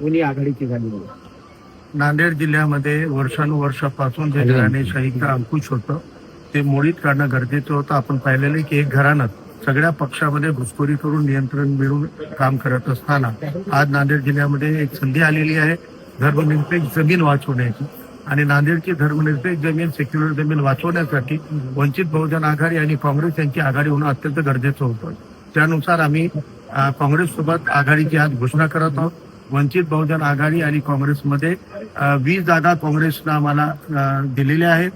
कोणी आघाडीची झालेली. नांदेड जिल्ह्यामध्ये वर्षानुवर्षापासून जे घराणेशाहीचं अंकुश होतं ते मोडीत काढणं गरजेचं होतं. आपण पाहिलेलं की एक घराणं सगळ्या पक्षामध्ये घुसखोरी करून नियंत्रण मिळून काम करत असताना आज नांदेड जिल्ह्यामध्ये एक संधी आलेली आहे. धर्मनिरपेक्ष जमीन वाचवण्याची. आणि नांदेडची धर्मनिरपेक्ष जमीन सेक्युलर जमीन वाचवण्यासाठी वंचित बहुजन आघाडी आणि काँग्रेस यांची आघाडी होणं अत्यंत गरजेचं होतं. त्यानुसार आम्ही काँग्रेससोबत आघाडीची आज घोषणा करत आहोत. वंचित बहुजन आघाडी आणि काँग्रेसमध्ये वीस जागा काँग्रेसनं आम्हाला दिलेल्या आहेत.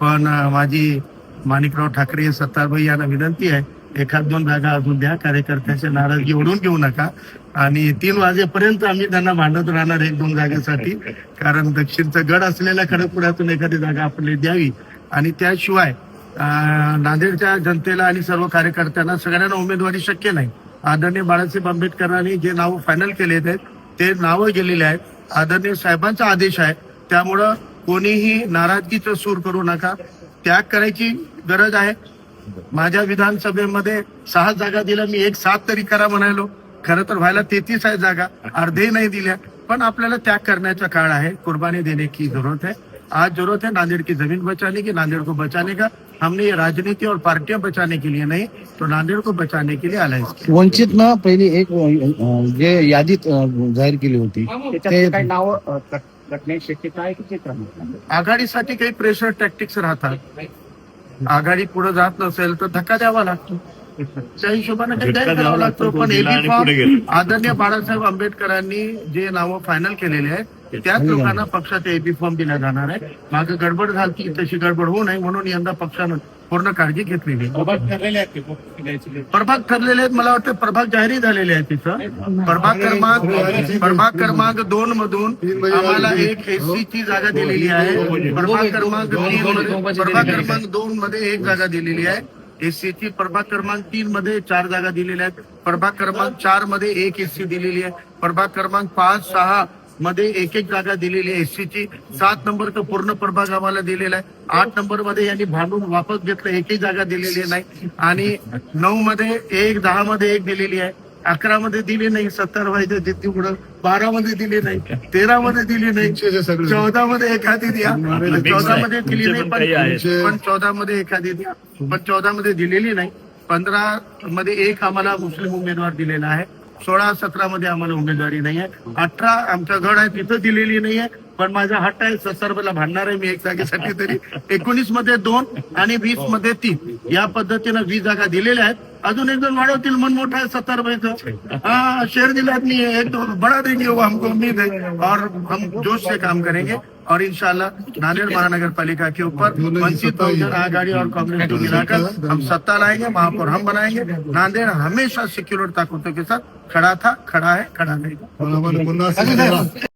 पण माझी माणिकराव ठाकरे सत्तारभाई यांना विनंती आहे एखाद दोन जागा अजून द्या कार्यकर्त्यांच्या नाराजगी ओढून घेऊ नका. आणि तीन वाजेपर्यंत आम्ही त्यांना मांडत राहणार एक दोन जागेसाठी. कारण दक्षिणचा गड असलेल्या खडकपुड्यातून एखादी जागा आपल्याला द्यावी. आणि त्याशिवाय नांदेडच्या जनतेला आणि सर्व कार्यकर्त्यांना सगळ्यांना उमेदवारी शक्य नाही. आदरणीय बाळासाहेब आंबेडकरांनी जे नाव फायनल केले आहेत ते नावं गेलेले आहेत. आदरणीय साहेबांचा आदेश आहे. त्यामुळं कोणीही नाराजगीचं सूर करू नका. त्याग करायची गरज आहे. माझ्या विधानसभेमध्ये सहा जागा दिल्या. मी एक सात तरी करा म्हणालो. खरं तर व्हायला तेहतीस आहे जागा. अर्धे नाही दिल्या. पण आपल्याला त्याग करण्याचा काळ आहे. कुर्बानी देणे की जरूरत आहे. आज जरूरत है नांदेड़ की जमीन बचाने की नांदेड़ को बचाने का? हमने ये राजनीति और पार्टियां बचाने के लिए नहीं तो नांदेड़ को बचाने के लिए अलायंस किया। वंचितनं पहिली एक जे यादीत अं, जाहीर केली होती। त्याच्यात काही नाव कटण्याची शक्यता आहे की चित्र आघाडीसाठी काही प्रेशर टॅक्टिक्स राहतात आघाडी पुढे जात नसेल तर धक्का द्यावा लागतो। त्या हिशोबाने काही करावा लागतो. पण एबी फॉर्म आदरणीय बाळासाहेब आंबेडकरांनी जे नावं फायनल केलेले आहेत त्याच लोकांना पक्षात एबी फॉर्म दिला जाणार आहे मागे गडबड झाली तशी गडबड होऊ नये म्हणून यंदा पक्षानं पूर्ण काळजी घेतलेली आहे. प्रभाग ठरलेले आहेत मला वाटतं प्रभाग जाहीर झालेले आहेत तिथं. प्रभाग क्रमांक प्रभाग क्रमांक दोन मधून आम्हाला एक एससी ची जागा दिलेली आहे. प्रभाग क्रमांक तीन मध्ये प्रभाग क्रमांक दोन मध्ये एक जागा दिलेली आहे. एससी ची प्रभाग क्रमांक तीन मध्ये चार जागा दिलेल्या आहेत. प्रभाग क्रमांक चारमध्ये एक एससी दिलेली आहे. प्रभाग क्रमांक पाच सहा मध्ये एक एक जागा दिलेली आहे. ची सात नंबर तर पूर्ण प्रभाग आम्हाला दिलेला आहे. आठ नंबरमध्ये यांनी भांडून वापस घेतलं एकही जागा दिलेली नाही. आणि नऊ मध्ये एक दहा मध्ये एक दिलेली आहे. अकरा मध्ये दिली नाही सत्तर व्हायचं तिथे पुढं बारा मध्ये दिली नाही तेरा मध्ये दिली नाही चौदा मध्ये एखादी द्या. चौदा मध्ये दिली नाही पण पण चौदा मध्ये एखादी द्या. पण चौदा मध्ये दिलेली नाही. पंधरा मध्ये एक आम्हाला मुस्लिम उमेदवार दिलेला आहे. सोळा सतरा मध्ये आम्हाला उमेदवारी नाही आहे. अठरा आमचा गड आहे तिथं दिलेली नाही आहे. पण माझा हट्ट आहे सत्तरला भांडणार आहे मी एक जागेसाठी तरी. एकोणीसमध्ये दोन आणि वीसमध्ये तीन. या पद्धतीनं वीस जागा दिलेल्या आहेत. अजून एक दोन वाढवतील मन मोठा आहे सत्तर पैसे हा शेर दिला मी. एक तो बड़ा देंगे हो, हमको उम्मीद है और हम जोश से काम करेंगे. और इंशाल्लाह नांदेड़ महानगर पालिका के ऊपर वंचित बहुजन आघाड़ी और कांग्रेस को मिलाकर हम सत्ता लाएंगे महापौर हम बनाएंगे। नांदेड़ हमेशा सिक्योरिटी ताकतों के साथ खड़ा था खड़ा है खड़ा रहेगा